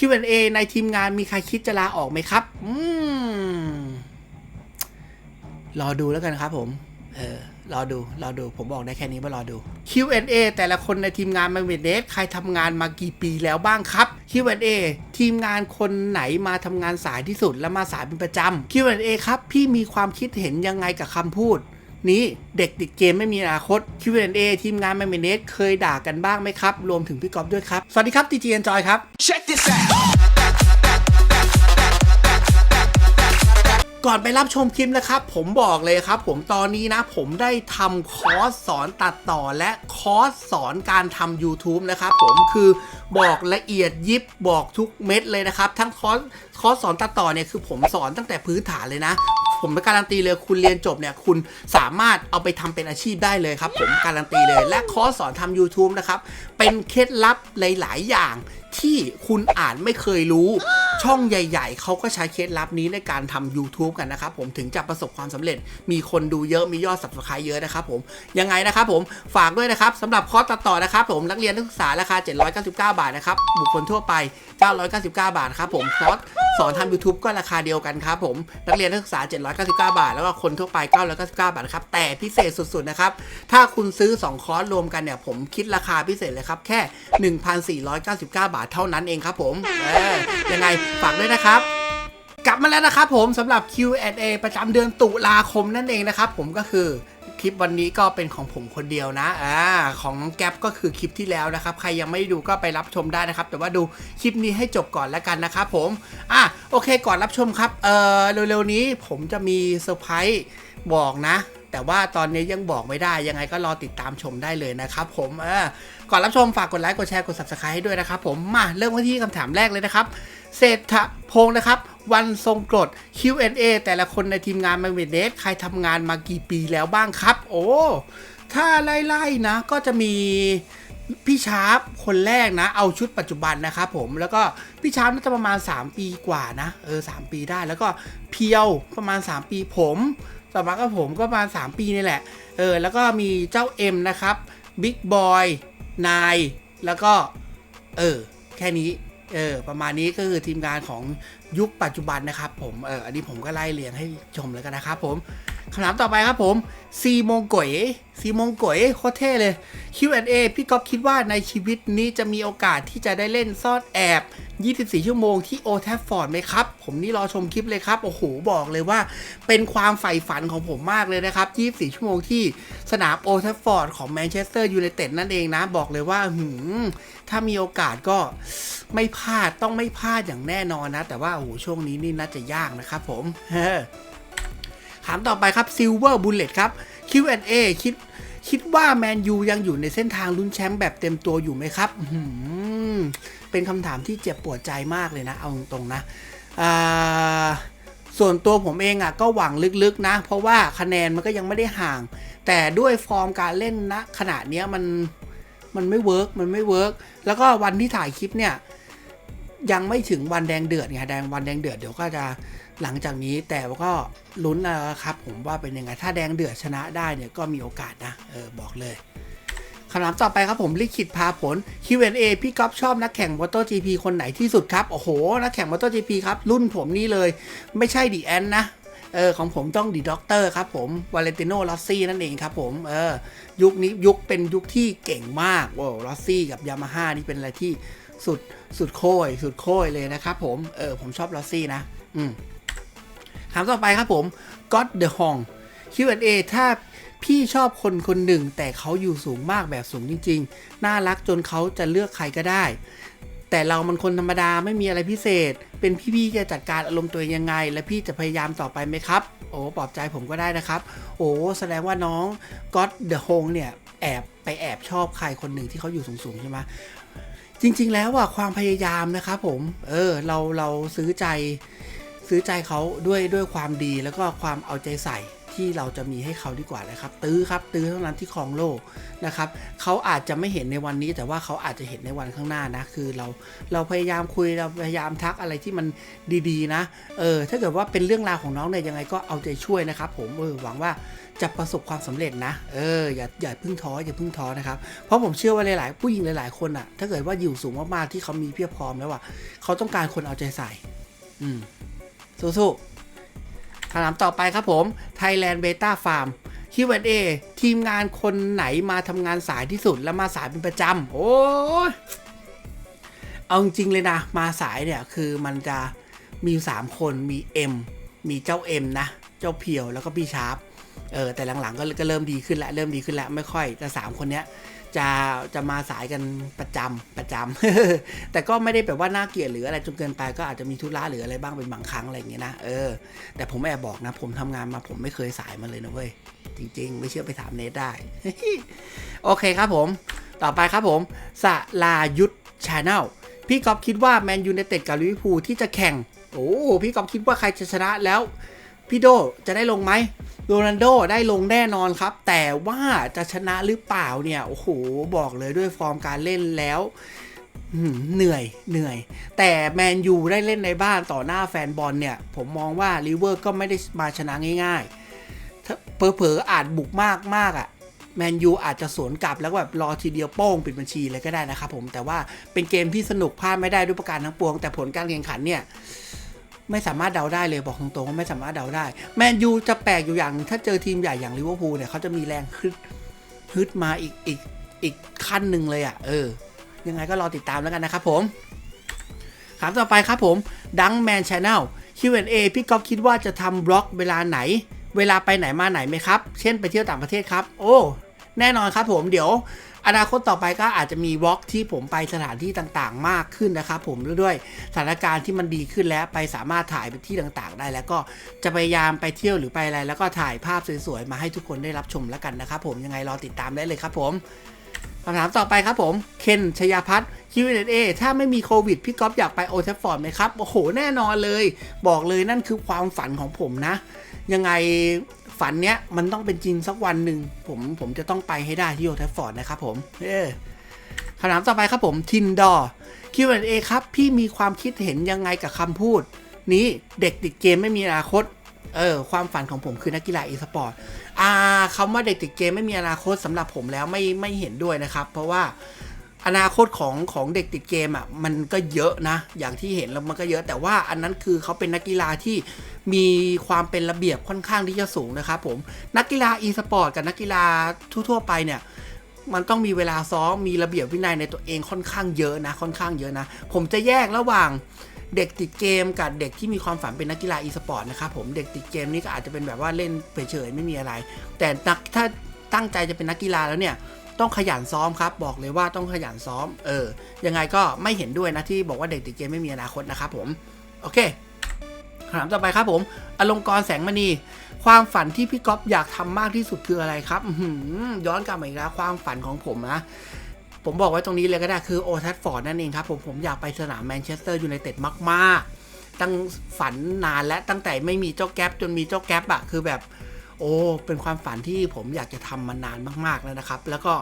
Q&A ในทีมงานมีใครคิดจะลาออกไหมครับ อืม รอดูแล้วกันครับผม เออ รอดู รอดู ผมบอกได้แค่นี้ว่ารอดู Q&A แต่ละคนในทีมงานมาเวเดสใครทำงานมากี่ปีแล้วบ้างครับ Q&A ทีมงานคนไหนมาทำงานสายที่สุดและมาสายเป็นประจำ Q&A ครับ พี่มีความคิดเห็นยังไงกับคำพูด นี้เด็กติดเกมไม่มีอนาคต Q&A ทีมงานมาเวเดสเคยด่ากันบ้างไหมครับ รวมถึงพี่กอฟด้วยครับ สวัสดีครับ TG Enjoy ครับ Check this out. ก่อนไปรับชมคลิปนะครับ ผมบอกเลยครับ ผมตอนนี้นะ ผมได้ทำคอร์สสอนตัดต่อและคอร์สสอนการทำ YouTube นะครับผมคือบอกละเอียดยิบบอกทุกเม็ดเลยนะครับ ทั้งคอร์สคอร์สสอนตัดต่อเนี่ยคือผมสอนตั้งแต่พื้นฐานเลยนะ ผมการันตีเลยคุณเรียนจบเนี่ยคุณสามารถเอาไปทำเป็นอาชีพได้เลยครับ ผมการันตีเลย และคอร์สสอนทำ YouTube นะครับเป็นเคล็ดลับหลาย ๆ อย่าง ที่คุณอ่านไม่เคยรู้ ช่องใหญ่ ๆ เขาก็ใช้เคล็ดลับนี้ในการทำ YouTube กันนะครับผมถึงจะประสบความสำเร็จ มีคนดูเยอะมียอด subscribe เยอะนะครับผมยังไงนะครับผมฝากด้วยนะครับสำหรับคอร์สตัดต่อนะครับผมนักเรียนนักศึกษาราคา 799 บาทนะครับบุคคลทั่วไป 999 บาทครับผมคอร์สสอนทำ YouTube ก็ราคาเดียวกันครับผมนักเรียนนักศึกษา 799 บาท แล้วก็คนทั่วไป 999 บาทครับแต่พิเศษสุดๆนะครับถ้าคุณซื้อ 2 คอร์สรวมกันเนี่ยผมคิดราคาพิเศษเลยครับแค่ 1,499 บาทเท่านั้นเองครับผมเออยังไงฝากด้วยนะครับกลับมาแล้วนะครับผมสำหรับ Q&A ประจำเดือนตุลาคมนั่นเองนะครับผมก็คือคลิปวันนี้ก็เป็นของผมคนเดียวนะอ่าของน้องแก๊ปก็คือคลิปที่แล้วนะครับ ใครยังไม่ดูก็ไปรับชมได้นะครับ แต่ว่าดูคลิปนี้ให้จบก่อนแล้วกันนะครับผมอะโอเคก่อนรับชมครับเออเร็วๆนี้ผมจะมีเซอร์ไพรส์บอกนะ แต่ว่าตอนนี้ยังบอกไม่ได้ยังไงก็รอติดตามชมได้เลยนะครับผมเออก่อนรับชมฝากกดไลค์กดแชร์กด subscribe ให้ด้วยนะครับผมมาเริ่มกันที่คำถามแรกเลยนะครับเศรษฐพงศ์นะครับ วันทรงกรด Q&A แต่ละคนในทีมงานมาเวเดสใครทำงานมากี่ปีแล้วบ้างครับ โอ้ถ้าไล่ๆนะก็จะมีพี่ชาร์ปคนแรกนะ เอาชุดปัจจุบันนะครับผมแล้วก็พี่ชาร์ปน่าจะประมาณ 3 ปีกว่านะ เออสปีได้แล้วก็เพียวประมาณ 3 ปีผม ต่อมาก็ผมก็ประมาณ3ปีนี่แหละ เออ แล้วก็มีเจ้าเอ็มนะครับบิ๊กบอยนายแล้วก็ เออ แค่นี้ เออ ประมาณนี้ก็คือทีมงานของยุคปัจจุบันนะครับผม เออ อันนี้ผมก็ไล่เรียงให้ชมแล้วกันนะครับผม คำถามต่อไปครับผมซีมงก๋ยซีมงก๋ยโคตรเท่เลย Q&A พี่ก๊อฟคิดว่าในชีวิตนี้จะมีโอกาสที่จะได้เล่นซ่อนแอบ 24 ชั่วโมงที่โอแทฟฟอร์ดไหมครับ ผมนี่รอชมคลิปเลยครับ โอ้โห บอกเลยว่า เป็นความใฝ่ฝันของผมมากเลยนะครับ 24 ชั่วโมงที่สนามโอแทฟฟอร์ดของแมนเชสเตอร์ยูไนเต็ดนั่นเองนะ บอกเลยว่าหืมถ้ามีโอกาสก็ไม่พลาดต้องไม่พลาดอย่างแน่นอนนะ แต่ว่าโอ้โหช่วงนี้นี่น่าจะยากนะครับผมามต่อไปครับ Silver Bullet ครับ Q&A คิดคิดว่าแมนยูยังอยู่ในเส้นทางลุ้นแชมป์แบบเต็มตัวอยู่ไหมครับเป็นคำถามที่เจ็บปวดใจมากเลยนะ เอาตรงๆนะส่วนตัวผมเองอะก็หวังลึกๆนะ เพราะว่าคะแนนมันก็ยังไม่ได้ห่าง แต่ด้วยฟอร์มการเล่นนะขณะนี้มันมันไม่เวิร์กมันไม่เวิร์กแล้วก็วันที่ถ่ายคลิปเนี่ยยังไม่ถึงวันแดงเดือดไงแดงวันแดงเดือดเดี๋ยวก็จะ หลังจากนี้แต่ก็ลุ้นนะครับผมว่าเป็นยังไง ถ้าแดงเดือดชนะได้เนี่ยก็มีโอกาสนะเออบอกเลยคำถามต่อไปครับผมลิขิตพาผล Q&A พี่ก๊อฟชอบนักแข่ง MotoGP คนไหนที่สุดครับ โอ้โห นักแข่ง MotoGP ครับ รุ่นผมนี่เลย ไม่ใช่ดีแอนนะเออของผมต้องดีด็อกเตอร์ครับผมวาเลนติโนลอสซี่นั่นเองครับผมเออยุคนี้ยุคเป็นยุคที่เก่งมากโอ้ลอสซี่กับยามาฮ่านี่เป็นอะไรที่สุดสุดโค้ยสุดโค้ยเลยนะครับผมเออผมชอบลอสซี่นะ อืม ถามต่อไปครับผม God the Hong Q&A ถ้าพี่ชอบคนคนหนึ่ง แต่เขาอยู่สูงมากแบบสูงจริง ๆ น่ารักจนเขาจะเลือกใครก็ได้ แต่เรามันคนธรรมดาไม่มีอะไรพิเศษ เป็นพี่ๆจะจัดการอารมณ์ตัวยังไง และพี่จะพยายามต่อไปไหมครับ โอ้ปลอบใจผมก็ได้นะครับ โอ้แสดงว่าน้อง God the Hong เนี่ยแอบไปแอบชอบใครคนหนึ่งที่เขาอยู่สูงๆใช่ไหมจริง ๆ แล้วอะความพยายามนะครับผม เออเราเราซื้อใจ ซื้อใจเขาด้วยด้วยความดีแล้วก็ความเอาใจใส่ที่เราจะมีให้เขาดีกว่านะครับ ตื้อครับ ตื้อเท่านั้นที่ครองโลกนะครับเขาอาจจะไม่เห็นในวันนี้ แต่ว่าเขาอาจจะเห็นในวันข้างหน้านะคือเราเราพยายามคุยเราพยายามทักอะไรที่มันดีๆ นะเออถ้าเกิดว่าเป็นเรื่องราวของน้องเนี่ยยังไงก็เอาใจช่วยนะครับ ผมเออหวังว่าจะประสบความสำเร็จนะเอออย่าอย่าพึ่งท้ออย่าพึ่งท้อนะครับเพราะผมเชื่อว่าหลายๆ ผู้หญิงหลาย ๆคนอะถ้าเกิดว่าอยู่สูงมากๆที่เขามีเพียบพร้อมแล้วอะเขาต้องการคนเอาใจใส่ อืม สู้ๆคำถามต่อไปครับผม Thailand Beta Farm Q&A ทีมงานคนไหนมาทำงานสายที่สุดและมาสายเป็นประจำโอ้ยเอาจริงเลยนะ มาสายเนี่ยคือมันจะมีอยู่สามคนมี M มีเจ้า M นะ เจ้าเพียวแล้วก็พี่ชาร์ปเออแต่หลังๆก็ก็เริ่มดีขึ้นแล้วเริ่มดีขึ้นแล้วไม่ค่อยแต่สามคนเนี้ย จะจะมาสายกันประจำประจำแต่ก็ไม่ได้แบบว่าน่าเกลียดหรืออะไรจนเกินไปก็อาจจะมีธุระหรืออะไรบ้างเป็นบางครั้งอะไรอย่างเงี้ยนะเออแต่ผมแอบบอกนะ ผมทำงานมาผมไม่เคยสายมาเลยนะเว้ยจริง ๆ ไม่เชื่อไปถามเนทได้ โอเคครับผม ต่อไปครับผมสลายุทธชาแนลพี่ก๊อฟคิดว่าแมนยู i นเต็ดกับลิเวอร์พูลที่จะแข่ง โอ้พี่ก๊อฟคิดว่าใครจะชนะแล้วพี่โดจะได้ลงไหม โรนัลโดได้ลงแน่นอนครับ แต่ว่าจะชนะหรือเปล่าเนี่ย โอ้โห บอกเลยด้วยฟอร์มการเล่นแล้วเหนื่อยเหนื่อย แต่แมนยูได้เล่นในบ้านต่อหน้าแฟนบอลเนี่ย ผมมองว่าลิเวอร์ก็ไม่ได้มาชนะง่ายๆเผลอๆอาจบุกมากมากๆอะแมนยูอาจจะสวนกลับแล้วแบบรอทีเดียวโป้งปิดบัญชีเลยก็ได้นะครับผมแต่ว่าเป็นเกมที่สนุกพลาดไม่ได้ด้วยประการทั้งปวง แต่ผลการแข่งขันเนี่ย ไม่สามารถเดาได้เลยบอกตรงๆว่าไม่สามารถเดาได้ แมนยูจะแปลกอยู่อย่าง ถ้าเจอทีมใหญ่อย่างลิเวอร์พูลเนี่ยเขาจะมีแรงฮึดฮึดมาอีกอีกอีกขั้นหนึ่งเลยอะ เออ ยังไงก็รอติดตามแล้วกันนะครับผมถามต่อไปครับผมดังแมนช n แนล Q&A พี่ก๊อฟคิดว่าจะทำบล็อกเวลาไหน เวลาไปไหนมาไหนไหมครับ เช่นไปเที่ยวต่างประเทศครับ โอ้ แน่นอนครับผมเดี๋ยว อนาคตต่อไปก็อาจจะมีวอล์กที่ผมไปสถานที่ต่างๆ มากขึ้นนะครับผมด้วยสถานการณ์ที่มันดีขึ้นแล้วไปสามารถถ่ายไปที่ต่างๆ ได้แล้วก็จะพยายามไปเที่ยวหรือไปอะไร แล้วก็ถ่ายภาพสวยๆมาให้ทุกคนได้รับชมแล้วกันนะครับผมยังไงรอติดตามได้เลยครับผมคำถามต่อไปครับผมเคนชยาพัฒน์ Q&A ถ้าไม่มีโควิด พี่ก๊อฟอยากไปโอเทฟฟอร์ดไหมครับ โอ้โห แน่นอนเลย บอกเลยนั่นคือความฝันของผมนะ ยังไง ฝันเนี้ยมันต้องเป็นจริงสักวันหนึ่งผมผมจะต้องไปให้ได้ที่โอเทฟฟอร์ดนะครับผมเออคำถามต่อไปครับผมทินดอ Q&A ครับ พี่มีความคิดเห็นยังไงกับคำพูด นี้เด็กติดเกมไม่มีอนาคตเออความฝันของผมคือนักกีฬาอีสปอร์ตอ่าคำว่าเด็กติดเกมไม่มีอนาคตสำหรับผมแล้วไม่ไม่เห็นด้วยนะครับ เพราะว่า อนาคตของของเด็กติดเกมอะมันก็เยอะนะ อย่างที่เห็นแล้วมันก็เยอะแต่ว่าอันนั้นคือเขาเป็นนักกีฬาที่มีความเป็นระเบียบค่อนข้างที่จะสูงนะครับผมนักกีฬาอีสปอร์ตกับนักกีฬาทั่วๆไปเนี่ยมันต้องมีเวลาซ้อมมีระเบียบวินัยในตัวเองค่อนข้างเยอะนะค่อนข้างเยอะนะ ผมจะแยกระหว่างเด็กติดเกมกับเด็กที่มีความฝันเป็นนักกีฬาอีสปอร์ตนะครับผมเด็กติดเกมนี่ก็อาจจะเป็นแบบว่าเล่นเฉยๆไม่มีอะไร แต่นักถ้าตั้งใจจะเป็นนักกีฬาแล้วเนี่ย ต้องขยันซ้อมครับ บอกเลยว่าต้องขยันซ้อม เออ ยังไงก็ไม่เห็นด้วยนะที่บอกว่าเด็กติดเกมไม่มีอนาคตนะครับผม โอเคคำถามต่อไปครับผม อลงกรแสงมณี ความฝันที่พี่ก๊อฟอยากทำมากที่สุดคืออะไรครับย้อนกลับมาอีกแล้วความฝันของผมนะผมบอกไว้ตรงนี้เลยก็ได้คือโอทัฟฟอร์ดนั่นเองครับผมผมอยากไปสนามแมนเชสเตอร์ยูไนเต็ดมาก ๆ ตั้งฝันนานและตั้งแต่ไม่มีเจ้าแก๊ปจนมีเจ้าแก๊ปอะคือแบบ โอ้เป็นความฝันที่ผมอยากจะทำมานานมากๆแล้วนะครับ แล้วก็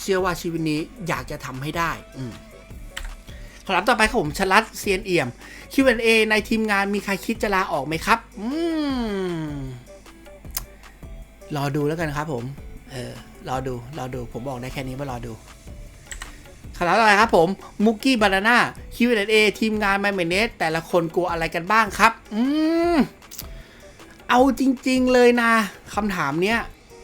เชื่อว่าชีวิตนี้อยากจะทำให้ได้อืมคำถามต่อไปครับผมชลัดเซียนเอี่ยม Q&A ในทีมงานมีใครคิดจะลาออกไหมครับ อืม รอดูแล้วกันครับผม เออ รอดู รอดู ผมบอกได้แค่นี้ว่ารอดูคำถามต่อไปครับผมมุกกี้บานาน่า Q&A ทีมงานไมเมเนสแต่ละคนกลัวอะไรกันบ้างครับ อืม เอาจริง ๆเลยนะคำถามเนี้ย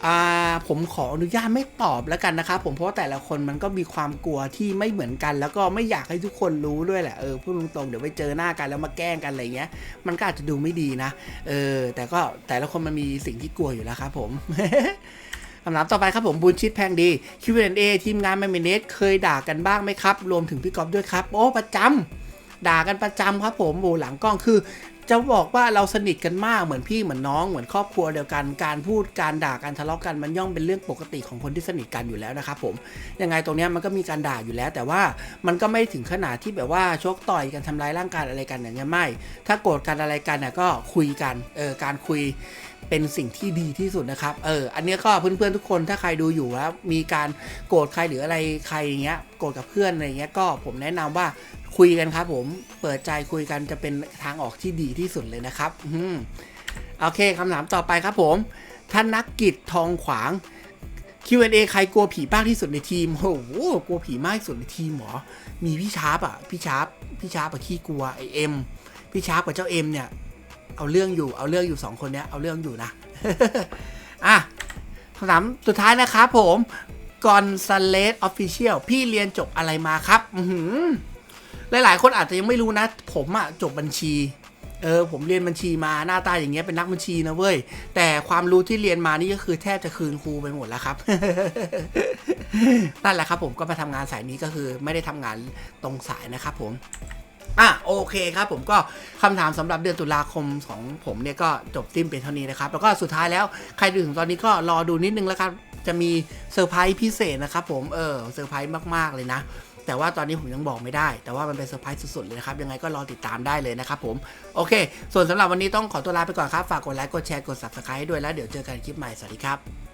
อ่าผมขออนุญาตไม่ตอบแล้วกันนะครับผมเพราะแต่ละคนมันก็มีความกลัวที่ไม่เหมือนกัน แล้วก็ไม่อยากให้ทุกคนรู้ด้วยแหละเออพูดตรงๆเดี๋ยวไปเจอหน้ากันแล้วมาแกล้งกันอะไรเงี้ย มันก็อาจจะดูไม่ดีนะเออแต่ก็แต่ละคนมันมีสิ่งที่กลัวอยู่แล้วครับผมคำถามต่อไปครับผมบุญชิดแพงดี Q&A ทีมงานแมมเนสเคยด่ากันบ้างไหมครับ รวมถึงพี่ก๊อฟด้วยครับ โอ้ประจำ ด่ากันประจำครับผมโอ้หลังกล้องคือจะบอกว่าเราสนิทกันมากเหมือนพี่เหมือนน้องเหมือนครอบครัวเดียวกันการพูดการด่าการทะเลาะกันมันย่อมเป็นเรื่องปกติของคนที่สนิทกันอยู่แล้วนะครับผมยังไงตรงนี้มันก็มีการด่าอยู่แล้ว แต่ว่ามันก็ไม่ถึงขนาดที่แบบว่าชกต่อยกันทำร้ายร่างกายอะไรกันอย่างเงี้ยไม่ ถ้าโกรธกันอะไรกันน่ะก็คุยกันเออการคุยเป็นสิ่งที่ดีที่สุดนะครับเอออันนี้ก็เพื่อนๆทุกคนถ้าใครดูอยู่แล้วมีการโกรธใครหรืออะไรใครอย่างเงี้ยโกรธกับเพื่อนอะไรเงี้ยก็ผมแนะนำว่า คุยกันครับผมเปิดใจคุยกันจะเป็นทางออกที่ดีที่สุดเลยนะครับอืมโอเคคำถามต่อไปครับผมธนนักกิจทองขวาง Q&A ใครกลัวผีมากที่สุดในทีมโอ้โหกลัวผีมากที่สุดในทีมหรอ มีพี่ชาร์ปอะพี่ชาร์ปพี่ชาร์ปอะขี้กลัวไอเอ็มพี่ชาร์ปกับเจ้าเอ็มเนี่ย เอาเรื่องอยู่เอาเรื่องอยู่สองคนเนี้ยเอาเรื่องอยู่นะอะคำถามสุดท้ายนะครับผมกอนซาเลสออฟฟิเชียลพี่เรียนจบอะไรมาครับ อือหือ หลาย ๆ คนอาจจะยังไม่รู้นะ ผมอะจบบัญชี เออผมเรียนบัญชีมาหน้าตาอย่างเงี้ยเป็นนักบัญชีนะเว้ย แต่ความรู้ที่เรียนมานี่ก็คือแทบจะคืนครูไปหมดแล้วครับ นั่นแหละครับผมก็มาทำงานสายนี้ก็คือไม่ได้ทำงานตรงสายนะครับผมอะโอเคครับผมก็คำถามสำหรับเดือนตุลาคมของผมเนี่ยก็จบสิ้นเป็นเท่านี้นะครับ แล้วก็สุดท้ายแล้วใครดูถึงตอนนี้ก็รอดูนิดนึงแล้วครับจะมีเซอร์ไพรส์พิเศษนะครับผมเออเซอร์ไพรส์มาก ๆ เลยนะ แต่ว่าตอนนี้ผมยังบอกไม่ได้ แต่ว่ามันเป็นเซอร์ไพรส์สุดๆเลยนะครับ ยังไงก็รอติดตามได้เลยนะครับผม โอเค ส่วนสำหรับวันนี้ต้องขอตัวลาไปก่อนครับ ฝากกดไลค์ กดแชร์ กด subscribe ด้วยแล้วเดี๋ยวเจอกันคลิปใหม่ สวัสดีครับ